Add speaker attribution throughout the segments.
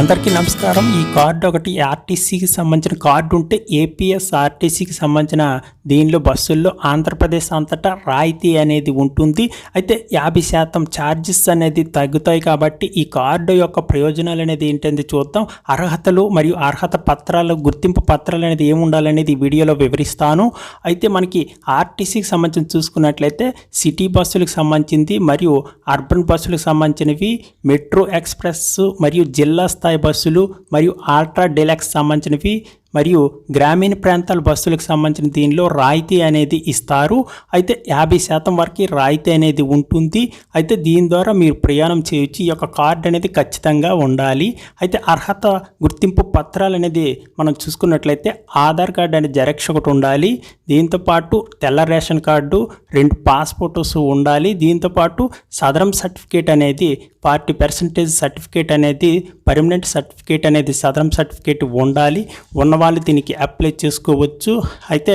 Speaker 1: అందరికీ నమస్కారం. ఈ కార్డు ఒకటి ఆర్టీసీకి సంబంధించిన కార్డు ఉంటే ఏపీఎస్ ఆర్టీసీకి సంబంధించిన దీనిలో బస్సుల్లో ఆంధ్రప్రదేశ్ అంతటా రాయితీ అనేది ఉంటుంది. అయితే యాభై శాతం ఛార్జెస్ అనేది తగ్గుతాయి కాబట్టి ఈ కార్డు యొక్క ప్రయోజనాలు అనేది ఏంటనేది చూద్దాం. అర్హతలు మరియు అర్హత పత్రాలు గుర్తింపు పత్రాలు అనేది ఏముండాలనేది ఈ వీడియోలో వివరిస్తాను. అయితే మనకి ఆర్టీసీకి సంబంధించి చూసుకున్నట్లయితే సిటీ బస్సులకు సంబంధించింది మరియు అర్బన్ బస్సులకు సంబంధించినవి మెట్రో ఎక్స్ప్రెస్ మరియు జిల్లా స్థాయి బస్సులు మరియు ఆల్ట్రా డీలక్స్ సంబంధించినవి మరియు గ్రామీణ ప్రాంతాల బస్సులకు సంబంధించిన దీనిలో రాయితీ అనేది ఇస్తారు. అయితే యాభై శాతం వరకు రాయితీ అనేది ఉంటుంది. అయితే దీని ద్వారా మీరు ప్రయాణం చేయొచ్చు. ఈ యొక్క కార్డు అనేది ఖచ్చితంగా ఉండాలి. అయితే అర్హత గుర్తింపు పత్రాలు అనేది మనం చూసుకున్నట్లయితే ఆధార్ కార్డు అనేది జెరాక్స్ ఒకటి ఉండాలి. దీంతోపాటు తెల్ల రేషన్ కార్డు రెండు పాస్పోర్ట్స్ ఉండాలి. దీంతోపాటు సదరం సర్టిఫికేట్ అనేది పార్టీ పర్సెంటేజ్ సర్టిఫికేట్ అనేది పర్మనెంట్ సర్టిఫికేట్ అనేది సదరం సర్టిఫికేట్ ఉండాలి. ఉన్న ఉన్నవాళ్ళు దీనికి అప్లై చేసుకోవచ్చు. అయితే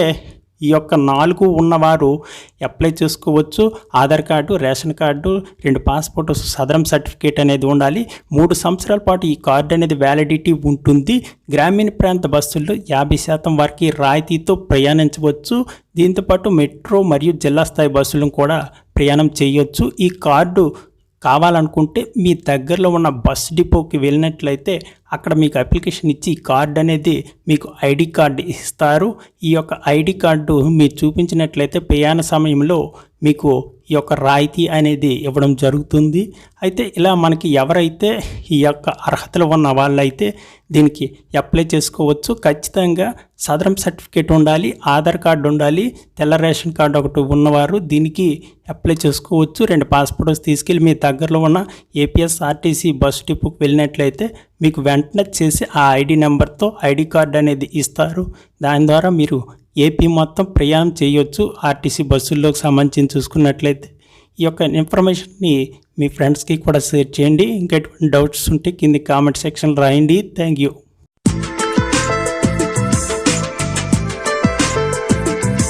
Speaker 1: ఈ యొక్క నాలుగు ఉన్నవారు అప్లై చేసుకోవచ్చు. ఆధార్ కార్డు రేషన్ కార్డు రెండు పాస్పోర్ట్ సదరం సర్టిఫికేట్ అనేది ఉండాలి. మూడు సంవత్సరాల పాటు ఈ కార్డు అనేది వ్యాలిడిటీ ఉంటుంది. గ్రామీణ ప్రాంత బస్సుల్లో యాభై శాతం వరకు రాయితీతో ప్రయాణించవచ్చు. దీంతోపాటు మెట్రో మరియు జిల్లా స్థాయి బస్సులను కూడా ప్రయాణం చేయొచ్చు. ఈ కార్డు కావాలనుకుంటే మీ దగ్గరలో ఉన్న బస్ డిపోకి వెళ్ళినట్లయితే అక్కడ మీకు అప్లికేషన్ ఇచ్చి కార్డ్ అనేది మీకు ఐడి కార్డు ఇస్తారు. ఈ యొక్క ఐడి కార్డు మీరు చూపించినట్లయితే ప్రయాణ సమయంలో మీకు ఈ యొక్క రాయితీ అనేది ఇవ్వడం జరుగుతుంది. అయితే ఇలా మనకి ఎవరైతే ఈ యొక్క అర్హతలు ఉన్న వాళ్ళైతే దీనికి అప్లై చేసుకోవచ్చు. ఖచ్చితంగా సదరం సర్టిఫికేట్ ఉండాలి ఆధార్ కార్డు ఉండాలి తెల్ల రేషన్ కార్డు ఒకటి ఉన్నవారు దీనికి అప్లై చేసుకోవచ్చు. రెండు పాస్పోర్ట్స్ తీసుకెళ్ళి మీ దగ్గరలో ఉన్న ఏపీఎస్ఆర్టీసీ బస్సు బస్ డిపోకి వెళ్ళినట్లయితే మీకు వెంటనే చేసి ఆ ఐడి నెంబర్తో ఐడి కార్డు అనేది ఇస్తారు. దాని ద్వారా మీరు ఏపీ మొత్తం ప్రయాణం చేయొచ్చు ఆర్టీసీ బస్సుల్లోకి సంబంధించి చూసుకున్నట్లయితే. ఈ యొక్క ఇన్ఫర్మేషన్ని మీ ఫ్రెండ్స్కి కూడా షేర్ చేయండి. ఇంకా ఎటువంటి డౌట్స్ ఉంటే కింది కామెంట్ సెక్షన్ రాయండి. Thank you.